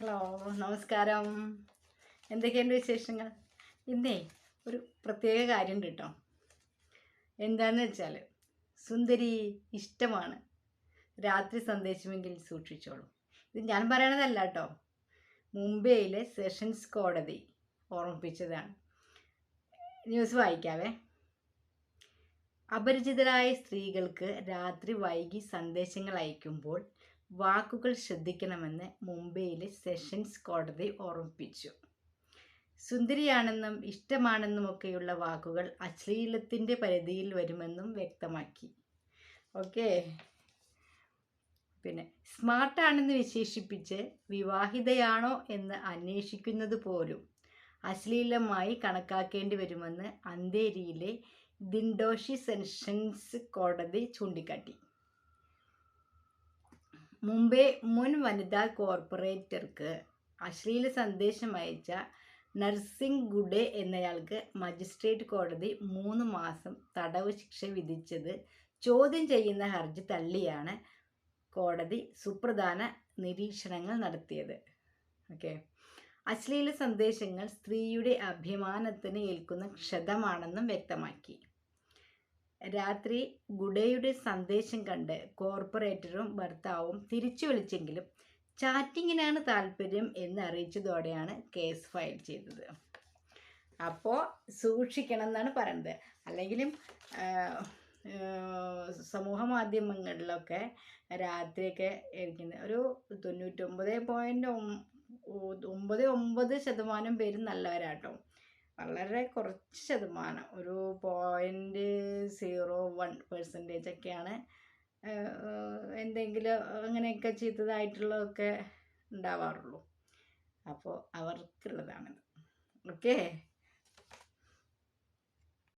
Hello നമസ്കാരം. എന്തൊക്കെയുണ്ട് വിശേഷങ്ങൾ? ഇന്നേ ഒരു പ്രത്യേക കാര്യം കേട്ടോ. എന്താന്ന് വെച്ചാൽ സുന്ദരി ഇഷ്ടമാണ്. രാത്രി സന്ദേശമെങ്കിൽ സൂക്ഷിച്ചോളൂ. ഇത് ഞാൻ പറയണതല്ല കേട്ടോ. മുംബൈയിലെ സെഷൻസ് കോടതി ഓർമ്മിപ്പിച്ചതാണ്. ന്യൂസ് വായിക്കാവേ. അപരിചിതരായ സ്ത്രീകൾക്ക് രാത്രി വൈകി സന്ദേശങ്ങൾ അയക്കുമ്പോൾ വാക്കുകൾ ശ്രദ്ധിക്കണമെന്ന് മുംബൈയിലെ സെഷൻസ് കോടതി ഓർമ്മിപ്പിച്ചു. സുന്ദരിയാണെന്നും ഇഷ്ടമാണെന്നുമൊക്കെയുള്ള വാക്കുകൾ അശ്ലീലത്തിന്റെ പരിധിയിൽ വരുമെന്നും വ്യക്തമാക്കി. ഓക്കെ. പിന്നെ സ്മാർട്ടാണെന്ന് വിശേഷിപ്പിച്ച് വിവാഹിതയാണോ എന്ന് അന്വേഷിക്കുന്നത് പോലും അശ്ലീലമായി കണക്കാക്കേണ്ടി വരുമെന്ന് അന്തേരിയിലെ ദിൻഡോഷി സെഷൻസ് കോടതി ചൂണ്ടിക്കാട്ടി. മുംബൈ മുൻ വനിതാ കോർപ്പറേറ്റർക്ക് അശ്ലീല സന്ദേശം അയച്ച നർസിംഗ് ഗുഡെ എന്നയാൾക്ക് മജിസ്ട്രേറ്റ് കോടതി മൂന്ന് മാസം തടവ് ശിക്ഷ വിധിച്ചത് ചോദ്യം ചെയ്യുന്ന ഹർജി തള്ളിയാണ് കോടതി സുപ്രധാന നിരീക്ഷണങ്ങൾ നടത്തിയത്. ഓക്കെ. അശ്ലീല സന്ദേശങ്ങൾ സ്ത്രീയുടെ അഭിമാനത്തിന് ഏൽക്കുന്ന ക്ഷതമാണെന്നും വ്യക്തമാക്കി. രാത്രി ഗുഡയുടെ സന്ദേശം കണ്ട് കോർപ്പറേറ്ററും ഭർത്താവും തിരിച്ചു വിളിച്ചെങ്കിലും ചാറ്റിങ്ങിനാണ് താല്പര്യം എന്ന് അറിയിച്ചതോടെയാണ് കേസ് ഫയൽ ചെയ്തത്. അപ്പോൾ സൂക്ഷിക്കണം എന്നാണ് പറയുന്നത് അല്ലെങ്കിലും സമൂഹ മാധ്യമങ്ങളിലൊക്കെ രാത്രിയൊക്കെ ഇരിക്കുന്നത്. ഒരു തൊണ്ണൂറ്റൊമ്പത് പോയിന്റ് ഒമ്പത് ഒമ്പത് ശതമാനം പേരും നല്ലവരാട്ടോ. വളരെ കുറച്ച് ശതമാനം. ഒരു പോയിന്റ് സീറോ വൺ പെർസെന്റേജ് ഒക്കെയാണ്. എന്തെങ്കിലും അങ്ങനെയൊക്കെ ചെയ്തതായിട്ടുള്ളതൊക്കെ ഉണ്ടാവാറുള്ളൂ. അപ്പോൾ അവർക്കുള്ളതാണിത്. ഓക്കെ